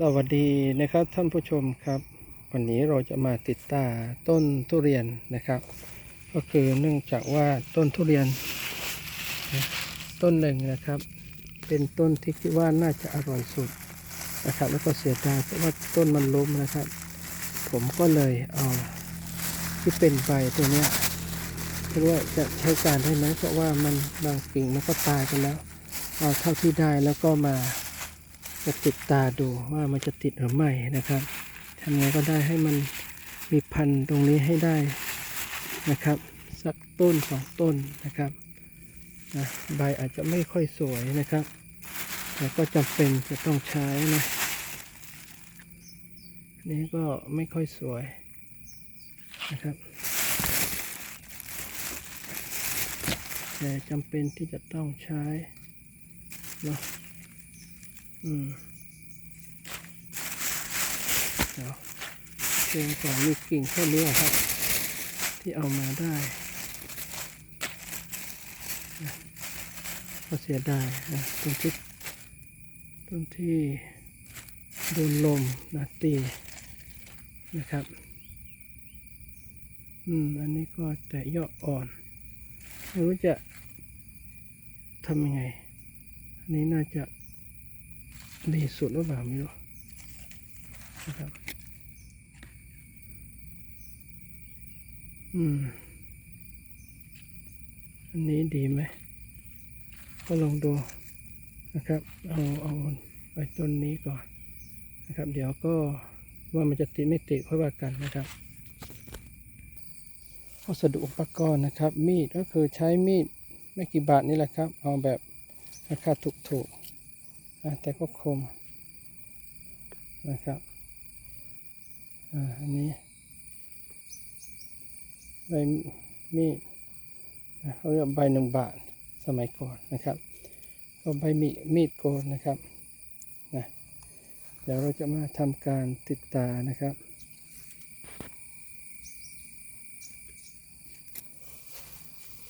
สวัสดีนะครับท่านผู้ชมครับ วันนี้เราจะมาติดตาต้นทุเรียนนะครับ ก็คือเนื่องจากว่าต้นทุเรียน ต้นหนึ่งนะครับ เป็นต้นที่คิดว่าน่าจะอร่อยสุดนะครับ แล้วก็เสียดายเพราะว่าต้นมันล้มนะครับ ผมก็เลยเอาที่เป็นใบตัวเนี้ยไม่รู้ว่าจะใช้การได้ไหมเพราะว่ามันบางกิ่งมันก็ตายไปแล้วเอาเท่าที่ได้แล้วก็มา จะติดตาดูว่ามันจะติดหรือไม่นะครับทำไงก็ได้ให้มันมีพันธุ์ตรงนี้ให้ได้นะครับ สักต้นสองต้นนะครับนะใบอาจจะไม่ค่อยสวยนะครับ แต่ก็จำเป็นจะต้องใช้นะนี่ก็ไม่ค่อยสวยนะครับแต่จำเป็นที่จะต้องใช้เนาะ อืมเดี๋ยวเพียงก่อนมีกิ่งแค่นี้ครับ ที่เอามาได้ก็เสียดายนะตรงที่ตรงที่โดนลมนะตีนะครับ อืม อันนี้ก็แต่ยอดอ่อนไม่รู้จะทำยังไง อันนี้น่าจะ ดีสุดหรือเปล่าไม่รู้นะครับ อืม อันนี้ดีไหม ก็ลองดูนะครับ เอาเอาไปต้นนี้ก่อนนะครับ เดี๋ยวก็ว่ามันจะติดไม่ติดค่อยว่ากันนะครับวัสดุอุปกรณ์นะครับ มีดก็คือใช้มีดไม่กี่บาทนี่แหละครับ เอาแบบราคาถูกๆ แต่ก็คมนะครับอ่าอันนี้ใบมีดเขาเรียกใบหนึ่งบาทสมัยก่อนนะครับก็ใบมีดมีดโกนนะครับนะเดี๋ยวเราจะมาทำการติดตานะครับ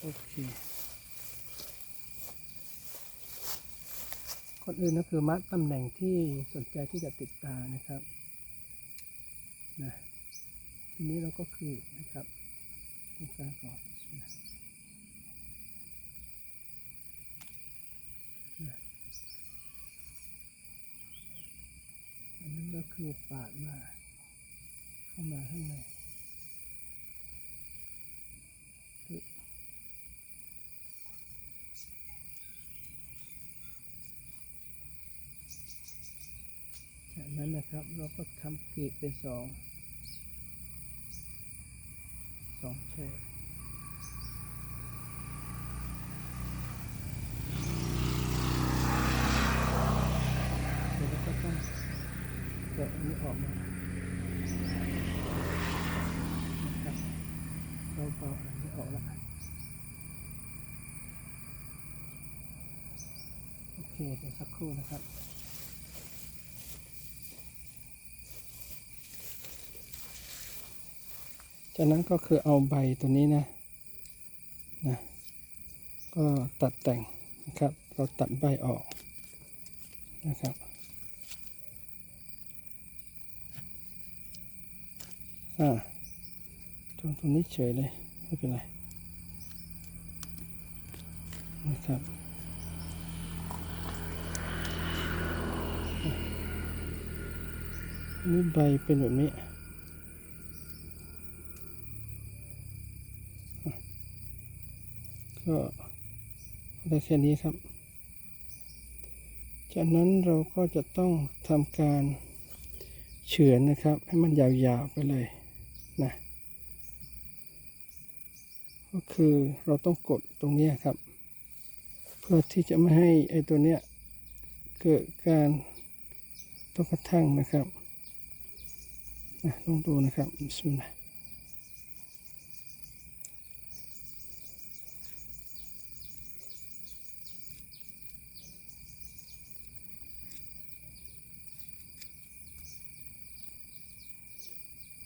โอเค คนอื่นก็คือมัดตำแหน่งที่สนใจที่จะติดตานะครับนะทีนี้เราก็คือนะครับตรงกลางก่อนนะอันนั้นก็คือปาดมาเข้ามาข้างในคือ จาก นะครับ เราก็ทำกรีดเป็นสองสองแฉกเดี๋ยวเราก็ต้องแกะนี้ออกมานะครับเราเบาอันนี้ออกละโอเคเดี๋ยวสักครู่นะครับ จากนั้นก็คือเอาใบตัวนี้นะนะก็ตัดแต่งนะครับ เราตัดใบออกนะครับอ่าตรงตรงนี้เฉยเลยไม่เป็นไรนะครับนนี้ใบเป็นแบบนี้ ก็ได้แค่นี้ครับ จากนั้นเราก็จะต้องทำการเฉือนนะครับ ให้มันยาวๆไปเลยนะก็คือเราต้องกดตรงนี้ครับ เพื่อที่จะไม่ให้ไอ้ตัวเนี้ยเกิดการต้องกระทั่งนะครับนะลองดูนะครับสมิลล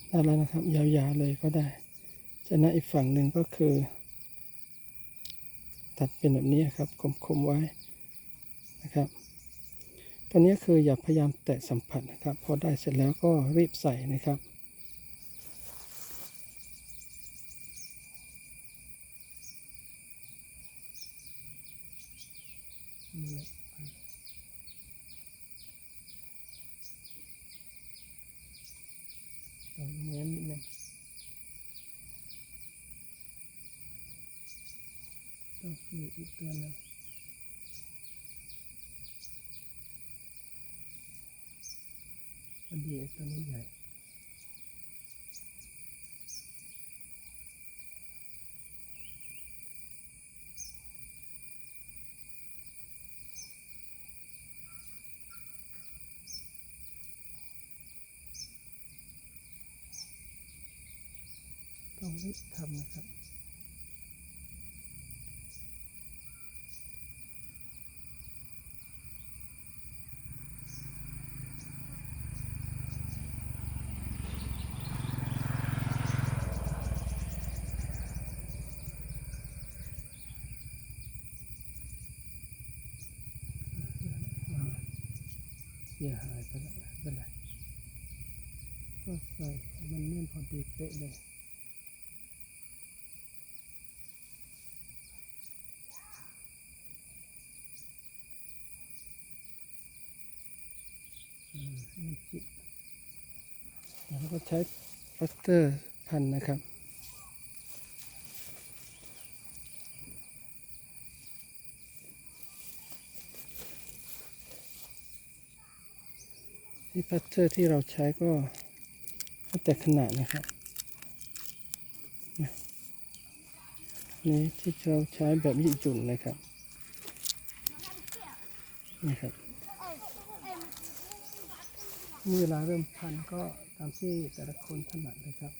ได้แล้วนะครับ ยาวๆเลยก็ได้จากนั้นอีกฝั่งหนึ่งก็คือ ตัดเป็นแบบนี้ครับคมๆไว้นะครับตอนนี้คืออย่าพยายามแตะสัมผัสนะครับ พอได้เสร็จแล้วก็รีบใส่นะครับ นี่แหละต้องเน้นนิดนึงต้องคืออีก ตัวหนึงพอดีตัวนี้ใหญ่ต้องรีบทำนะครับ เสียหายไปแล้วไม่เป็นไรก็ใส่มันเน่นพอดีเป๊ะเลยอืมแล้วก็ใช้พลาสเตอร์พันนะครับ ที่พัตเตอร์ที่เราใช้ก็แล้วแต่ขนาดนะครับนี่ที่เราใช้แบบยืดหยุ่นนะครับนี่ครับเมื่อเวลาเริ่มพันก็ตามที่แต่ละคนถนัดเลยครับ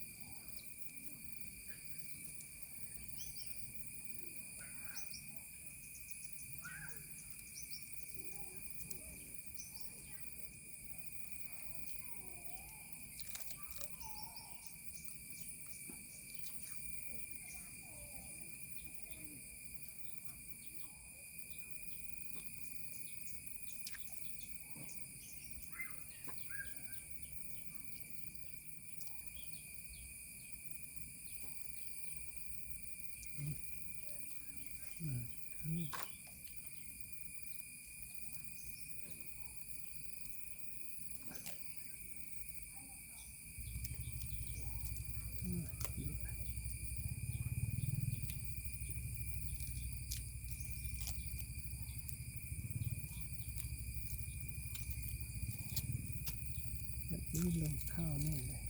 แบบนี้ลงข้าวแน่เลย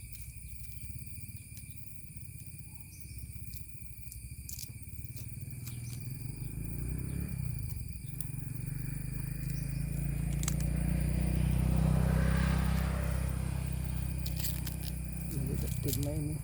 ดูจะติดไหมนี่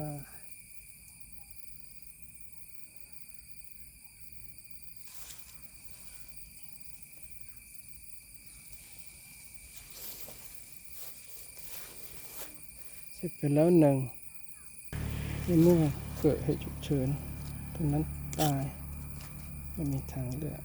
เสร็จไปแล้วหนึ่งเมื่อเกิดเหตุฉุกเฉินตรงนั้นตายไม่มีทางเลือก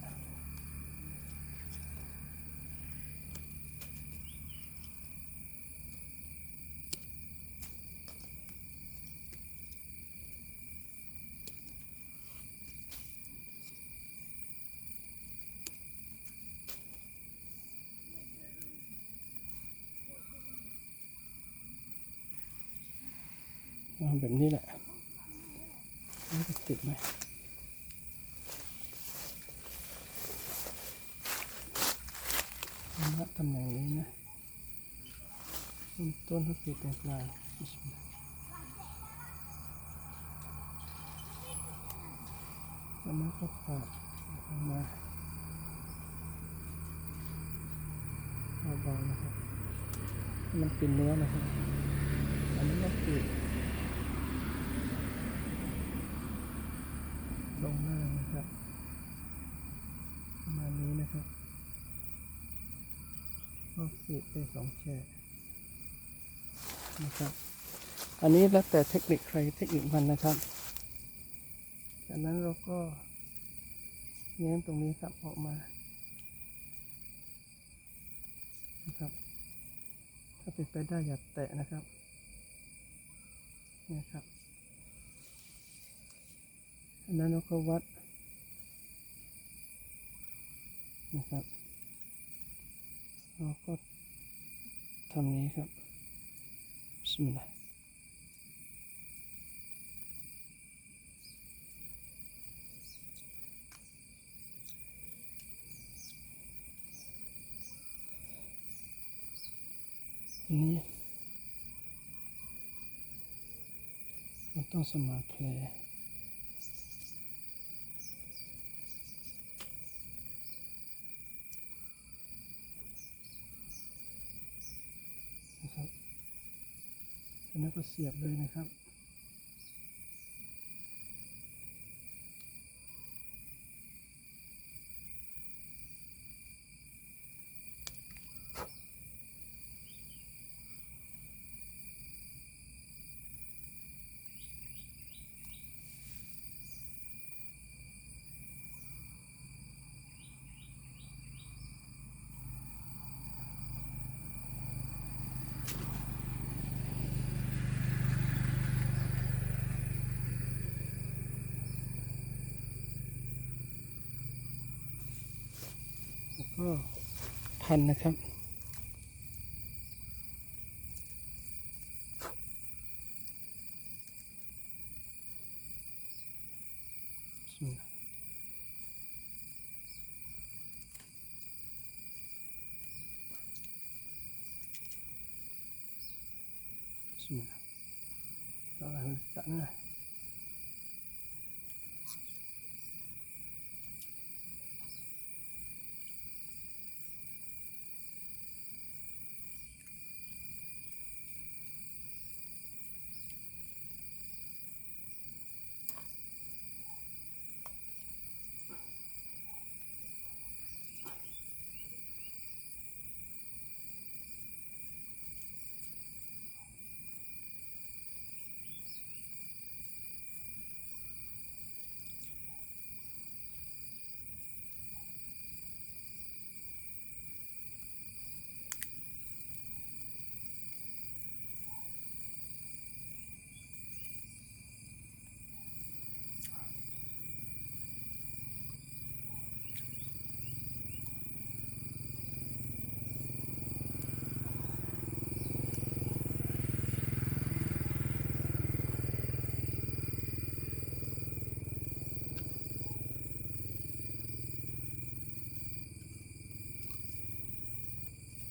แบบนี้แหละติดไหมณตำแหน่งนี้นะต้นต้นก็คือตรงกลางบิสมิลาห์แล้วมันก็ปาดออกมาเบาๆนะครับ มันกินเนื้อนะครับ อันนี้ก็คือ ลงหน้านะครับประมาณนี้นะครับก็ขีดได้สองแฉกนะครับ อันนี้แล้วแต่เทคนิคใครเทคนิคมันนะครับจากนั้นเราก็แง้มตรงนี้ครับออกมานะครับ ถ้าเป็นไปได้อย่าแตะนะครับ เนี่ยครับ อันนั้นเราก็วัดนะครับเราก็ทำนี้ครับบิสมิลลาห์นนี้มันต้องสมานเพลงนะครับอันนั้น ก็เสียบเลยนะครับ ก็พันนะครับบิสมิลลาห์บิสมิลลาห์ต่อไปตัดนะ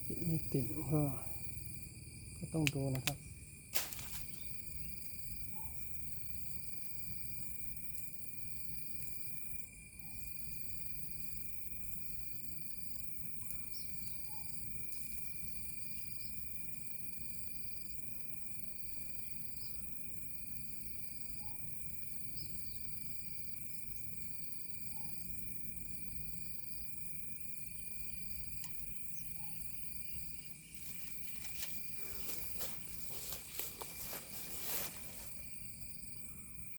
ติดไม่ติดก็ ก็ต้องดูนะครับ